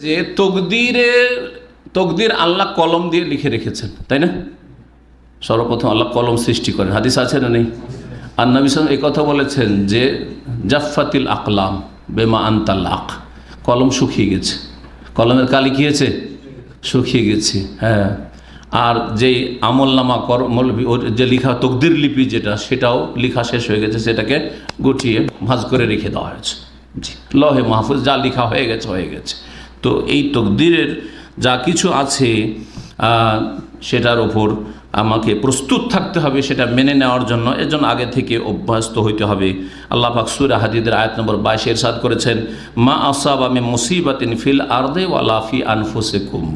যে তকদিরে তকদির আল্লাহ কলম দিয়ে লিখে রেখেছেন, তাই না? সর্বপ্রথম আল্লাহ কলম সৃষ্টি করেন। হাদিস আছে না নেই? আর নবী এই কথা বলেছেন যে জাফাতিল আকলাম বেমা আন্তাল আক কলম শুকিয়ে গেছে। কলমের কালি কি হয়েছে? শুকিয়ে গেছে হ্যাঁ। আর যেই আমল নামা কর্মল ওর যে লিখা তকদির লিপি যেটা, সেটাও লিখা শেষ হয়ে গেছে, সেটাকে গুটিয়ে ভাঁজ করে রেখে দেওয়া হয়েছে। জি, লহে মাহফুজ, যা লিখা হয়ে গেছে হয়ে গেছে। তো এই তকদিরের যা কিছু আছে সেটার ওপর আমাকে প্রস্তুত থাকতে হবে, সেটা মেনে নেওয়ার জন্য। এর জন্য আগে থেকে অভ্যস্ত হইতে হবে। আল্লাহ পাক সুরা হাদিদের আয়াত নম্বর বাইশে এরশাদ করেছেন, মা আসাব আমি মুসিবাতিন ফিল আর্দে ওয়ালাফি আনফুসেকুম।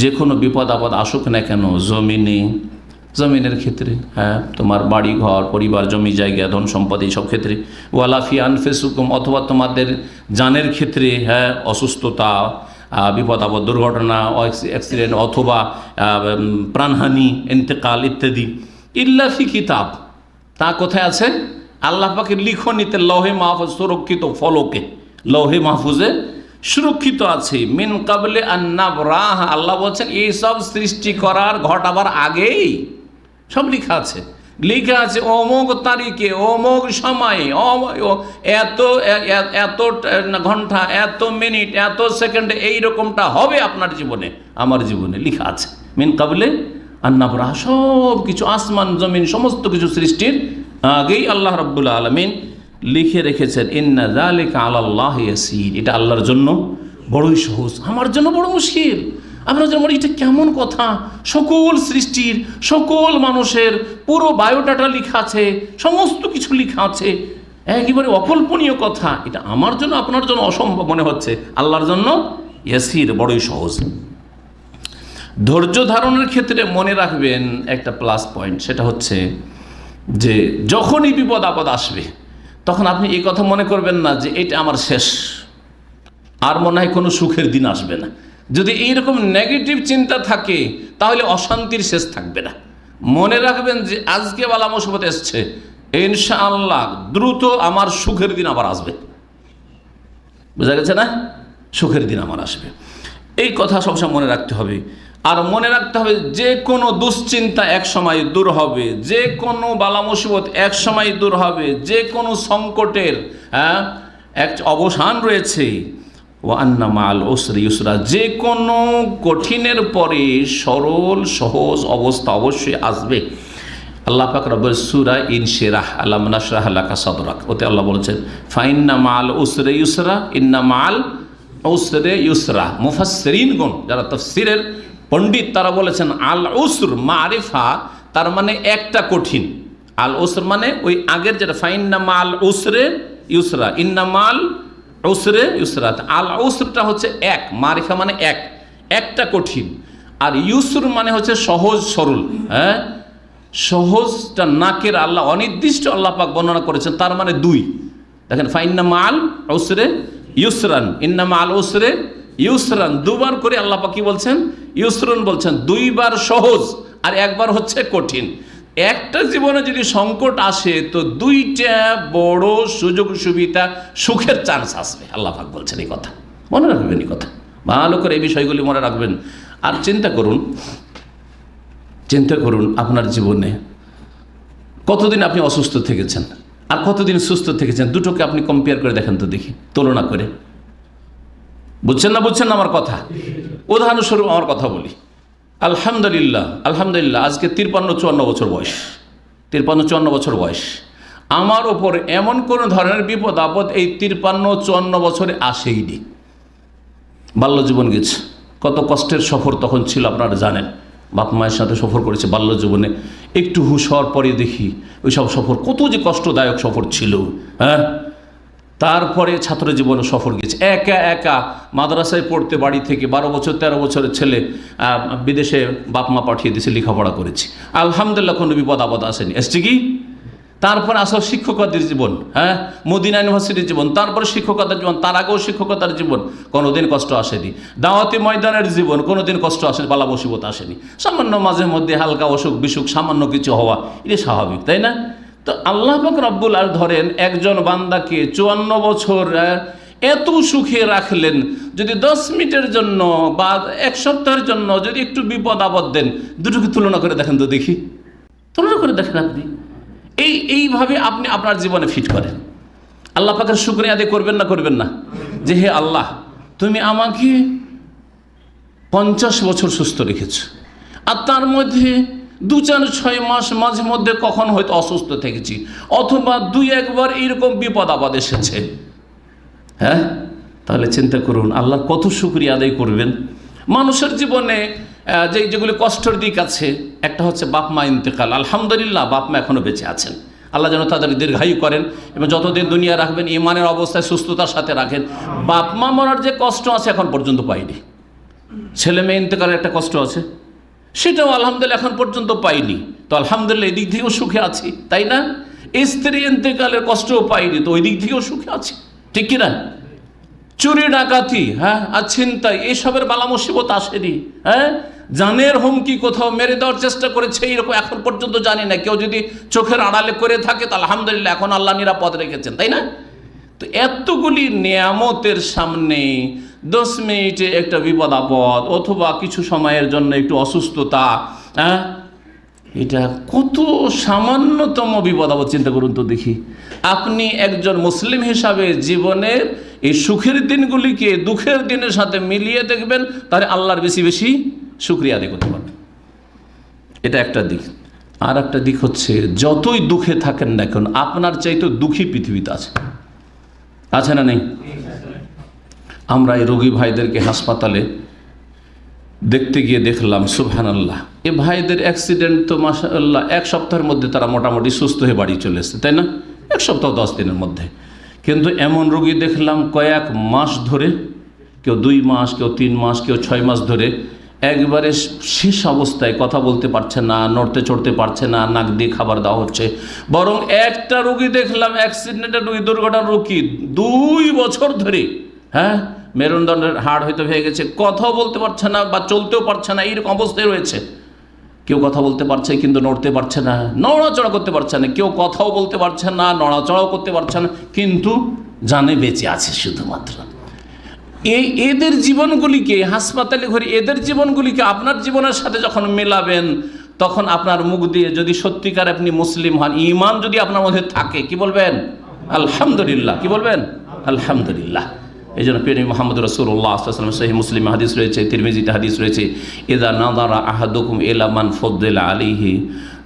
যে কোনো বিপদ আপদ আসুক না কেন, জমিনে জমিনের ক্ষেত্রে হ্যাঁ তোমার বাড়ি ঘর, পরিবার, জমি, জায়গা, ধন সম্পদ, এইসব ক্ষেত্রে। ওয়ালাফি আনফেসুকুম, অথবা তোমাদের জানের ক্ষেত্রে হ্যাঁ অসুস্থতা বিপদ, আপদ, দুর্ঘটনা অ্যাক্সিডেন্ট অথবা প্রাণহানি, ইন্তেকাল ইত্যাদি। ইল্লাফি কিতাব। তা কোথায় আছে? আল্লাহ পাকের লিখনিতে লৌহে মাহফুজ সুরক্ষিত ফলকে। লৌহে মাহফুজে সুরক্ষিত আছে। মিন কাবলে আন্নাব রাহ আল্লাহ বলছেন এই সব সৃষ্টি করার ঘটাবার আগেই। সব লেখা আছে। লেখা আছে অমোক তারিখে অমোক সময়ে এত এত ঘণ্টা, এত মিনিট, এত সেকেন্ডে এইরকমটা হবে আপনার জীবনে। আমার জীবনে লেখা আছে। মিন কাবলে আন্নাবরা সব কিছু আসমান, জমিন, সমস্ত কিছু সৃষ্টির আগেই আল্লাহ রব্বুল আলমিন লিখে রেখেছেন, ইন্না জালিকা আলাল্লাহ ইয়াসির। এটা আল্লাহর জন্য বড়ই সহজ, আমার জন্য বড় মুশকিল। জন্য বলি, এটা কেমন কথা? সকল সৃষ্টির সকল মানুষের পুরো বায়োডাটা লেখা আছে সমস্ত কিছু লেখা আছে। একেবারে অকল্পনীয় কথা। এটা আমার জন্য আপনার জন্য অসম্ভব মনে হচ্ছে। আল্লাহর জন্য ইয়াসির বড়ই সহজ। ধৈর্য ধারণের ক্ষেত্রে মনে রাখবেন একটা প্লাস পয়েন্ট সেটা হচ্ছে যে যখনই বিপদ আপদ আসবে তখন আপনি এই কথা মনে করবেন না যে এটা আমার শেষ। আর মনে হয় কোনো সুখের দিন আসবে না। যদি এইরকম নেগেটিভ চিন্তা থাকে, তাহলে অশান্তির শেষ থাকবে না। মনে রাখবেন যে আজকে বালা মুসিবত এসছে। ইনশাআল্লাহ দ্রুত আমার সুখের দিন আবার আসবে। বোঝা গেছে না? সুখের দিন আমার আসবে। এই কথা সবসময় মনে রাখতে হবে। আর মনে রাখতে হবে যে কোনো দুশ্চিন্তা এক সময় দূর হবে। যে কোনো বালা মুসিবত এক সময় দূর হবে। যে কোনো সংকটের হ্যাঁ এক অবসান রয়েছে। ও আন্না মাল ওসরি ইউসরা, যে কোনো কঠিনের পরে সরল, সহজ অবস্থা অবশ্যই আসবে। আল্লাহ পাক রব্বুল সূরা ইনশিরাহ আল্লাহ নাশরাহ লাকা সাদরাক। ওতে আল্লাহ বলেছেন ফাইন্না মাল উসরে ইউসরা, ইন্না মাল উসরে ইউসরা। মুফাসসিরিনগণ যারা তাফসীরের পণ্ডিত, তারা বলেছেন, আল উসর মারিফা, তার মানে একটা কঠিন। আল উসর মানে ওই আগের যেটা ফাইন্না মাল উসরে ইউসরা, ইন্না মাল উসরে ইউসরা আল উসরটা হচ্ছে এক, মারিফা মানে এক। একটা কঠিন। আর ইউসর মানে হচ্ছে সহজ, সরল হ্যাঁ? সহজটা নাকের আল্লাহ, অনির্দিষ্ট আল্লাহ পাক বর্ণনা করেছেন, তার মানে দুই। দেখেন ফাইন্না আল ওসরে ইউসরান, ইন্না আল ওসরে ইউসরান। দুবার করে আল্লাহ পাক কি বলছেন? ইউসরান বলছেন, দুইবার সহজ আর একবার হচ্ছে কঠিন। একটা জীবনে যদি সংকট আসে, তো দুইটা বড় সুযোগ সুবিধা সুখের চান্স আসবে। আল্লাহ পাক বলছেন এই কথা। মনে রাখবেন এই কথা। ভালো করে এই বিষয়গুলি মনে রাখবেন। আর চিন্তা করুন চিন্তা করুন আপনার জীবনে কতদিন আপনি অসুস্থ থেকেছেন আর কতদিন সুস্থ থেকেছেন, দুটোকে আপনি কম্পেয়ার করে দেখেন তো দেখি, তুলনা করে। বুঝছেন না বুঝছেন না আমার কথা? উদাহরণস্বরূপ আমার কথা বলি। আলহামদুলিল্লাহ আলহামদুলিল্লাহ, আজকে তিরপান্ন চুয়ান্ন বছর বয়স। তিরপান্ন চুয়ান্ন বছর বয়স। আমার ওপর এমন কোনো ধরনের বিপদ, আপদ এই তিরপান্ন চুয়ান্ন বছরে আসেইনি। বাল্য জীবন গেছে। কত কষ্টের সফর তখন ছিল, আপনারা জানেন। বাপ মায়ের সাথে সফর করেছে বাল্য জীবনে একটু হুশ হওয়ার পরে দেখি ওই সব সফর কত যে কষ্টদায়ক সফর ছিল। হ্যাঁ? তারপরে ছাত্র জীবনে সফর গেছে। একা একা মাদ্রাসায় পড়তে বাড়ি থেকে বারো বছর, তেরো বছরের ছেলে বিদেশে বাপ মা পাঠিয়ে দিয়েছে, লেখাপড়া করেছি। আলহামদুলিল্লাহ, কোনো বিপদ আপদ আসেনি। এসছে কি? তারপর আসল শিক্ষকতার জীবন হ্যাঁ? মদিনা ইউনিভার্সিটির জীবন, তারপর শিক্ষকতার জীবন, তার আগেও শিক্ষকতার জীবন, কোনোদিন কষ্ট আসেনি। দাওয়াতি ময়দানের জীবন, কোনোদিন কষ্ট আসেনি পালা মুসিবত আসেনি। সামান্য মাঝে মধ্যে হালকা অসুখ বিসুখ সামান্য কিছু হওয়া এটা স্বাভাবিক, তাই না? তো আল্লাহ পাক রব্বুল আর ধরেন, একজন বান্দাকে চুয়ান্ন বছর এত সুখে রাখলেন, যদি দশ মিনিটের জন্য বা এক সপ্তাহের জন্য যদি একটু বিপদ আপদ দেন, দুটোকে তুলনা করে দেখেন তো দেখি। তুলনা করে দেখেন আপনি। এই, এইভাবে আপনি আপনার জীবনে ফিট করেন। আল্লাহ পাকের শুক্রিয়া আদায় করবেন না করবেন না? যে হে আল্লাহ, তুমি আমাকে পঞ্চাশ বছর সুস্থ রেখেছ। আর তার মধ্যে দু চার ছয় মাস মাঝে মধ্যে কখন হয়তো অসুস্থ থেকেছি, অথবা দুই একবার এইরকম বিপদ আপদ এসেছে। হ্যাঁ? তাহলে চিন্তা করুন, আল্লাহ কত শুক্রিয়া আদায় করবেন। মানুষের জীবনে যে যেগুলি কষ্টের দিক আছে, একটা হচ্ছে বাপ মা ইন্তেকাল। আলহামদুলিল্লাহ, বাপ মা এখনও বেঁচে আছেন। আল্লাহ যেন তাদের দীর্ঘায়ু করেন এবং যতদিন দুনিয়া রাখবেন, ইমানের অবস্থায় সুস্থতার সাথে রাখেন। বাপ মা মরার যে কষ্ট আছে, এখন পর্যন্ত পাইনি। ছেলে মেয়ে ইন্তেকালের একটা কষ্ট আছে? সেটাও আলহামদুলিল্লাহ এখন পর্যন্ত পাইনি। তো আলহামদুলিল্লাহ এদিক থেকেও সুখে আছি, তাই না? স্ত্রী ইন্তেকালের কষ্টও পাইনি, তো ওই দিক থেকেও সুখে আছি। ঠিক কিনা চুরি ডাকাতি হ্যাঁ আর ছিনতাই এইসবের বালা মুসিবত আসেনি হ্যাঁ? জানের হুমকি কোথাও মেরে দেওয়ার চেষ্টা করেছে, এইরকম এখন পর্যন্ত জানি না। কেউ যদি চোখের আড়ালে করে থাকে, তো আলহামদুলিল্লাহ এখন আল্লাহ নিরাপদ রেখেছেন, তাই না? তো এতগুলি নিয়ামতের সামনে দশ মিনিটে একটা বিপদ আপদ অথবা কিছু সময়ের জন্য একটু অসুস্থতা হ্যাঁ? এটা কত সামান্যতম বিপদ আপদ, চিন্তা করুন তো দেখি। আপনি একজন মুসলিম হিসাবে জীবনের এই সুখের দিনগুলিকে দুঃখের দিনের সাথে মিলিয়ে দেখবেন, তাহলে আল্লাহর বেশি বেশি শুক্রিয়া আদায় করতে পারবেন। এটা একটা দিক। আর একটা দিক হচ্ছে, যতই দুঃখে থাকেন না এখন আপনার চাইতে দুঃখী পৃথিবীতে আছে। আছে না নেই? আমরা এই রোগী ভাইদেরকে হাসপাতালে দেখতে গিয়ে দেখলাম, সুবহানাল্লাহ। এ ভাইদের অ্যাক্সিডেন্ট তো মাশাআল্লাহ, এক সপ্তাহের মধ্যে তারা মোটামুটি সুস্থ হয়ে বাড়ি চলে এসছে, তাই না? এক সপ্তাহ দশ দিনের মধ্যে। কিন্তু এমন রোগী দেখলাম কয়েক মাস ধরে, কেউ দুই মাস, কেউ তিন মাস, কেউ ছয় মাস ধরে একবারে শেষ অবস্থায় কথা বলতে পারছে না, নড়তে চড়তে পারছে না, নাক দিয়ে খাবার দেওয়া হচ্ছে। বরং একটা রোগী দেখলাম, অ্যাক্সিডেন্টের রোগী, দুর্ঘটনার রোগী, দুই বছর ধরে হ্যাঁ? মেরুদণ্ডের হাড় হয়তো হয়ে গেছে কথাও বলতে পারছে না বা চলতেও পারছে না, এইরকম অবস্থায় রয়েছে। কেউ কথা বলতে পারছে কিন্তু নড়তে পারছে না, নড়াচড়া করতে পারছে না, কেউ কথাও বলতে পারছে না, নড়াচড়াও করতে পারছে না, কিন্তু জানে বেঁচে আছে শুধুমাত্র। এই এদের জীবনগুলিকে, হাসপাতালে ঘরে এদের জীবনগুলিকে আপনার জীবনের সাথে যখন মেলাবেন, তখন আপনার মুখ দিয়ে যদি সত্যিকার আপনি মুসলিম হন ইমান যদি আপনার মধ্যে থাকে, কি বলবেন? আলহামদুলিল্লাহ, কি বলবেন? আলহামদুলিল্লাহ। এই জন্য পেরি মোহাম্মদ রসুল্লাহ আসলাম সাহি মুসলিম হাদিস রয়েছে, তিরমিজিতে হাদিস রয়েছে এদা নাদারা আহাদুকুম এলামান ফদ্দেলা আলিহি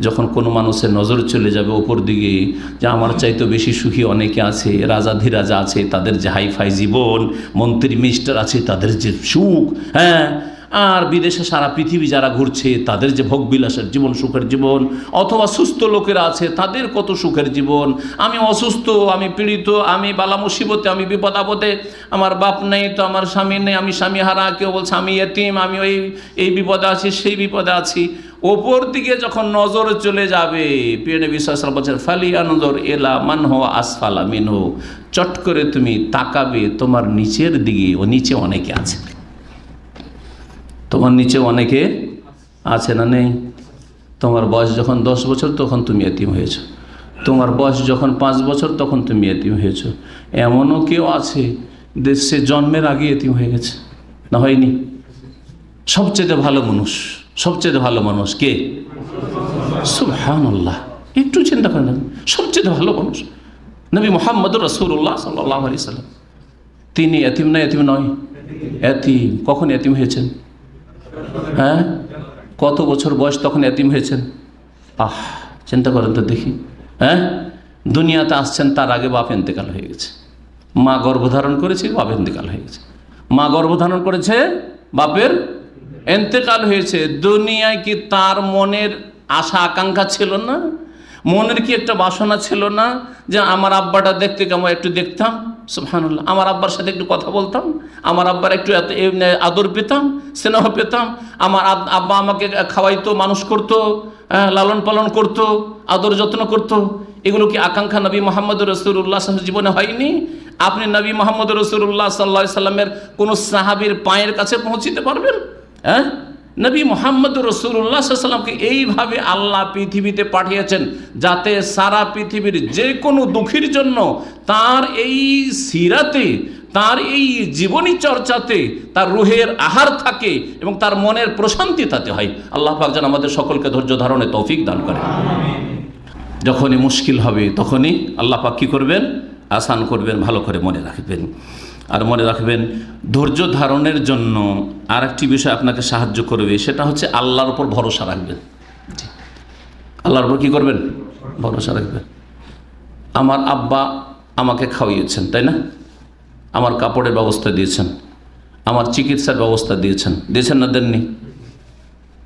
যখন কোনো মানুষের নজর চলে যাবে ওপর দিকে, যে আমার চাইতে বেশি সুখী অনেকে আছে, রাজা ধীরাজা আছে, তাদের যে হাইফাই জীবন, মন্ত্রী মিস্টার আছে, তাদের যে সুখ হ্যাঁ আর বিদেশে সারা পৃথিবী যারা ঘুরছে, তাদের যে ভোগবিলাসের জীবন, সুখের জীবন, অথবা সুস্থ লোকেরা আছে, তাদের কত সুখের জীবন? আমি অসুস্থ, আমি পীড়িত, আমি বালা মুসিবতে, আমি বিপদ আপদে, আমার বাপ নেই তো আমার স্বামী নেই, আমি স্বামী হারা, কেউ বলছে আমি এতিম, আমি ওই, এই বিপদে আছি, সেই বিপদে আছি। ওপর দিকে যখন নজর চলে যাবে পিএনে বিশ্বাস বলছেন ফালিয়া নজর এলা মান হো আসফালা মিন হো চট করে তুমি তাকাবে তোমার নিচের দিকে, ও নিচে অনেকে আছে। তোমার নিচে অনেকে আছে না নেই? তোমার বয়স যখন দশ বছর, তখন তুমি এতিম হয়েছ। তোমার বয়স যখন পাঁচ বছর, তখন তুমি এতিম হয়েছ। এমনও কেউ আছে দেশে জন্মের আগে এতিম হয়ে গেছে। না হয়নি? সবচেয়ে ভালো মানুষ, সবচেয়ে ভালো মানুষ কে? সুবহানাল্লাহ। একটু চিন্তা করেন সবচেয়ে ভালো মানুষ নবী মোহাম্মদ রসুল্লাহ সাল্লাহ সাল্লাম। তিনি এতিম না এতিম নয়? এতিম। কখন এতিম হয়েছেন? হ্যাঁ? কত বছর বয়স তখন এতিম হয়েছেন? আহ, চিন্তা করেন তো দেখি। হ্যাঁ? দুনিয়াতে আসছেন, তার আগে বাপ এন্তেকাল হয়ে গেছে। মা গর্ভধারণ করেছে, বাপ এন্তেকাল হয়ে গেছে। মা গর্ভধারণ করেছে, বাপের এন্তেকাল হয়েছে। দুনিয়ায় কি তার মনের আশা, আকাঙ্ক্ষা ছিল না? মনের কি একটা বাসনা ছিল না যে, আমার আব্বাটা দেখতে কেমন একটু দেখতাম সুবহানাল্লাহ। আমার আব্বার সাথে একটু কথা বলতাম আমার আব্বার একটু আদর পেতাম স্নেহ পেতাম আমার আব্বা আমাকে খাওয়াইতো মানুষ করতো হ্যাঁ, লালন পালন করতো আদর যত্ন করতো। এগুলো কি আকাঙ্ক্ষা নবী মোহাম্মদ রসুল্লাহ জীবনে হয়নি? আপনি নবী মোহাম্মদ রসুল্লাহ সাল্লা সাল্লামের কোনো সাহাবির পায়ের কাছে পৌঁছিতে পারবেন? হ্যাঁ? নবী মোহাম্মদ রসুল্লাহ সাল্লামকে এইভাবে আল্লাহ পৃথিবীতে পাঠিয়েছেন যাতে সারা পৃথিবীর যে কোনো দুঃখীর জন্য তার এই সিরাতে তার এই জীবনী চর্চাতে তার রুহের আহার থাকে এবং তার মনের প্রশান্তি তাতে হয়। আল্লাহ পাক যেন আমাদের সকলকে ধৈর্য ধারণে তৌফিক দান করে। যখনই মুশকিল হবে তখনই আল্লাহ পাক কী করবেন? আসান করবেন ভালো করে মনে রাখবেন। আর মনে রাখবেন ধৈর্য ধারণের জন্য আর একটি বিষয় আপনাকে সাহায্য করবে সেটা হচ্ছে আল্লাহর উপর ভরসা রাখবেন। আল্লাহর উপর কী করবেন? ভরসা রাখবেন। আমার আব্বা আমাকে খাওয়িয়েছেন তাই না? আমার কাপড়ের ব্যবস্থা দিয়েছেন আমার চিকিৎসার ব্যবস্থা দিয়েছেন। দিয়েছেন না দেননি?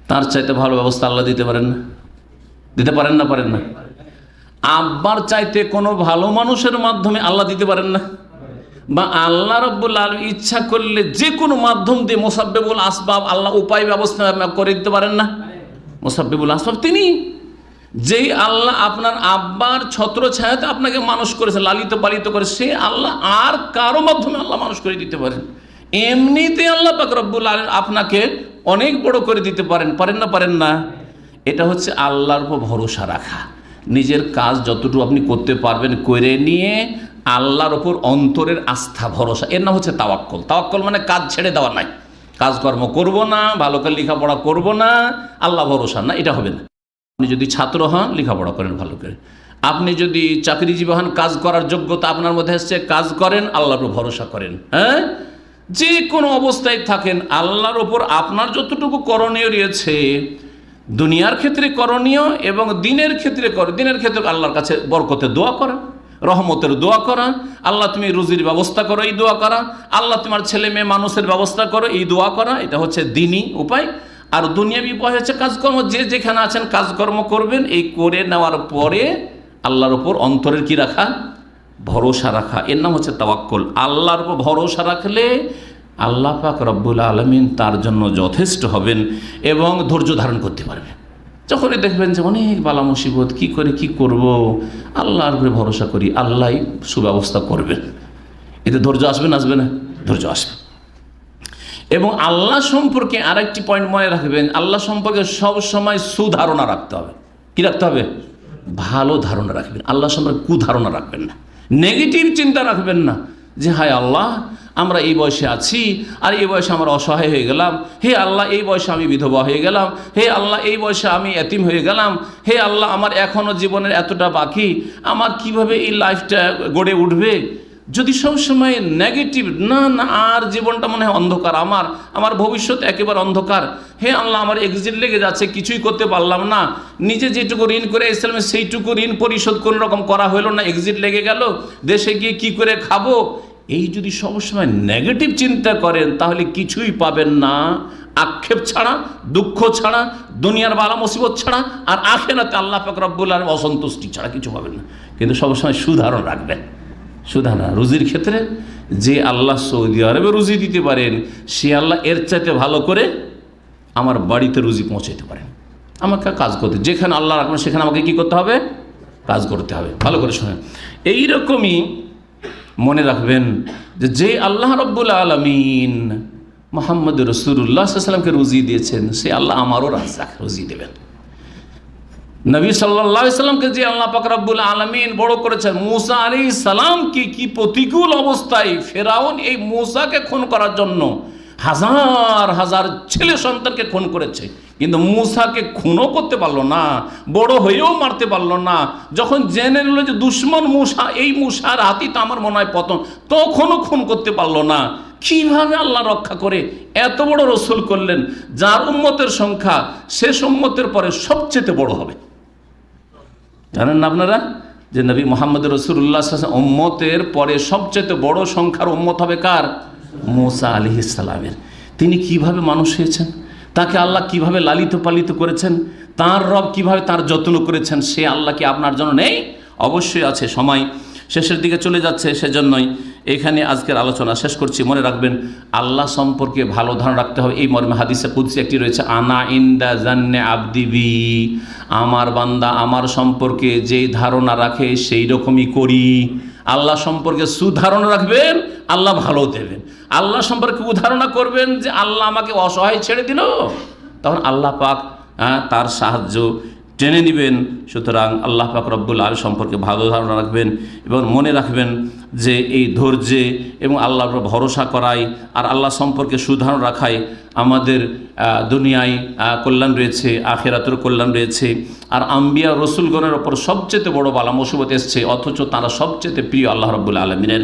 তার চাইতে ভালো ব্যবস্থা আল্লাহ দিতে পারেন না? দিতে পারেন না পারেন না? আব্বার চাইতে কোনো ভালো মানুষের মাধ্যমে আল্লাহ দিতে পারেন না? বা আল্লাহ রব্বুল আলম ইচ্ছা করলে যে কোনো মাধ্যম দিয়ে মোসাব্বেবুল আসবাব আল্লাহ উপায় ব্যবস্থা করে দিতে পারেন না। মোসাব্বেবুল আসবাব তিনি। যেই আল্লাহ আপনার আব্বার ছত্র ছায়াতে আপনাকে মানুষ করেছে, লালিত পালিত করে, সে আল্লাহ আর কারও মাধ্যমে আল্লাহ মানুষ করে দিতে পারেন। এমনিতে আল্লাহ পাক রব্বুল আলম আপনাকে অনেক বড় করে দিতে পারেন পারেন না পারেন না। এটা হচ্ছে আল্লাহর উপর ভরসা রাখা। নিজের কাজ যতটুকু আপনি করতে পারবেন, করে নিয়ে আল্লাহর ওপর অন্তরের আস্থা, ভরসা। এর নাম হচ্ছে তাওয়াক্কল। তাওয়াক্কল মানে কাজ ছেড়ে দেওয়া নাই। কাজকর্ম করব না, ভালো করে লেখাপড়া করব না, আল্লাহ ভরসা না, এটা হবে না। আপনি যদি ছাত্র হন, লেখাপড়া করেন ভালো করে। আপনি যদি চাকরিজীবী হন, কাজ করার যোগ্যতা আপনার মধ্যে এসছে কাজ করেন, আল্লাহর উপর ভরসা করেন হ্যাঁ? যে কোনো অবস্থায় থাকেন, আল্লাহর ওপর আপনার যতটুকু করণীয় রয়েছে, দুনিয়ার ক্ষেত্রে করণীয় এবং দিনের ক্ষেত্রে দিনের ক্ষেত্রে আল্লাহর কাছে বরকতে দোয়া করা রহমতের দোয়া করা, আল্লাহ তুমি রুজির ব্যবস্থা করো, এই দোয়া করা, আল্লাহ তোমার ছেলে মেয়ে মানুষের ব্যবস্থা করো, এই দোয়া করা, এটা হচ্ছে দিনই উপায়। আর দুনিয়াবি উপায় হচ্ছে কাজকর্ম, যে যেখানে আছেন কাজকর্ম করবেন, এই করে নেওয়ার পরে আল্লাহর ওপর অন্তরের কি রাখা? ভরসা রাখা। এর নাম হচ্ছে তাওয়াক্কল। আল্লাহর উপর ভরসা রাখলে আল্লাহ পাক রব্বুল আলমিন তার জন্য যথেষ্ট হবেন এবং ধৈর্য ধারণ করতে পারবেন। যখনই দেখবেন যে অনেক বালা মুসিবত, কী করে, কি করব? আল্লাহর উপরে ভরসা করি, আল্লাহ সুব্যবস্থা করবেন। এতে ধৈর্য আসবে না আসবে না? ধৈর্য আসবে। এবং আল্লাহ সম্পর্কে আরেকটি পয়েন্ট মনে রাখবেন, আল্লাহ সম্পর্কে সব সময় সুধারণা রাখতে হবে। কি রাখতে হবে? ভালো ধারণা রাখবেন। আল্লাহ সম্পর্কে কুধারণা রাখবেন না। নেগেটিভ চিন্তা রাখবেন না। যে, হায় আল্লাহ, আমরা এই বয়সে আছি, আর এই বয়সে আমরা অসহায় হয়ে গেলাম। হে আল্লাহ, এই বয়সে আমি বিধবা হয়ে গেলাম। হে আল্লাহ, এই বয়সে আমি এতিম হয়ে গেলাম। হে আল্লাহ, আমার এখনও জীবনের এতটা বাকি। আমার কীভাবে এই লাইফটা গড়ে উঠবে? যদি সবসময় নেগেটিভ না না, আর জীবনটা মনে হয় অন্ধকার আমার আমার ভবিষ্যৎ একেবারে অন্ধকার। হে আল্লাহ, আমার এক্সিট লেগে যাচ্ছে, কিছুই করতে পারলাম না। নিজে যেটুকু ঋণ করে এসেছিলাম, সেইটুকু ঋণ পরিশোধ কোনো রকম করা হলো না এক্সিট লেগে গেল। দেশে গিয়ে কি করে খাব? এই যদি সবসময় নেগেটিভ চিন্তা করেন, তাহলে কিছুই পাবেন না। আক্ষেপ ছাড়া, দুঃখ ছাড়া, দুনিয়ার বালা মুসিবত ছাড়া, আর আখেরাতে আল্লাহ পাক রব্বুল আলম অসন্তুষ্টি ছাড়া কিছু পাবেন না। কিন্তু সবসময় সুধারণ রাখবেন। সুধানা রুজির ক্ষেত্রে যে আল্লাহ সৌদি আরবে রুজি দিতে পারেন, সে আল্লাহ এর চাইতে ভালো করে আমার বাড়িতে রুজি পৌঁছাইতে পারেন। আমাকে কাজ করতে, যেখানে আল্লাহ রাখবেন, সেখানে আমাকে কি করতে হবে? কাজ করতে হবে। ভালো করে শোনেন। এইরকমই মনে রাখবেন যে যে আল্লাহ রব্বুল আলমিন মোহাম্মদ রসুল্লাহ সাল্লামকে রুজি দিয়েছেন, সে আল্লাহ আমারও রাজাক রুজি দেবেন। নবী সাল্লাহ সাল্লামকে যে আল্লাহ পাকরাবুল আলমিন বড় করেছেন, মুসা আলী সালামকে কি প্রতিকূল অবস্থায় ফেরাউন এই মুসাকে খুন করার জন্য হাজার হাজার ছেলে সন্তানকে খুন করেছে। কিন্তু মুসাকে খুনও করতে পারল না, বড় হয়েও মারতে পারল না। যখন জেনে নিল যে দুশ্মন মুসা, এই মুসার হাতি তো আমার মনে হয় পতন, তখনও খুন করতে পারল না। কীভাবে আল্লাহ রক্ষা করে? এত বড় রসুল করলেন, যার উম্মতের সংখ্যা শেষ উম্মতের পরে সবচেয়ে বড় হবে। জানেন না আপনারা? যে নবী মোহাম্মদ রসুল্লাহ উম্মতের পরে সবচেয়ে বড় সংখ্যার উম্মত হবে কার? মোসা আলি ইসালামের তিনি কীভাবে মানুষ হয়েছেন? তাকে আল্লাহ কীভাবে লালিত পালিত করেছেন? তার রব কীভাবে তার যত্ন করেছেন? সে আল্লাহ কি আপনার জন্য নেই? অবশ্যই আছে, সময় শেষের দিকে চলে যাচ্ছে, সেজন্যই এখানে আজকের আলোচনা শেষ করছি। মনে রাখবেন, আল্লাহ সম্পর্কে ভালো ধারণা রাখতে হবে। এই মর্মে হাদিসে কুদ্সি একটি রয়েছে, আনা ইন্দা জান্নে আবদিবি আমার বান্দা আমার সম্পর্কে যেই ধারণা রাখে, সেই রকমই করি। আল্লাহ সম্পর্কে সুধারণা রাখবেন আল্লাহ ভালো দেবেন। আল্লাহ সম্পর্কে উদাহরণা করবেন যে আল্লাহ আমাকে অসহায় ছেড়ে দিল। তখন আল্লাহ পাক হ্যাঁ, তার সাহায্য টেনে নেবেন। সুতরাং আল্লাহ পাক রব্বুল আল সম্পর্কে ভালো ধারণা রাখবেন এবং মনে রাখবেন যে এই ধৈর্যে এবং আল্লাহর ভরসা করাই আর আল্লাহ সম্পর্কে সুধারণ রাখাই আমাদের দুনিয়ায় কল্যাণ রয়েছে, আখেরাতের কল্যাণ রয়েছে। আর আম্বিয়া রসুলগণের ওপর সবচেয়ে বড় বালা মুসিবত এসছে, অথচ তারা সবচেয়ে প্রিয় আল্লাহ রব্বুল আলমিনের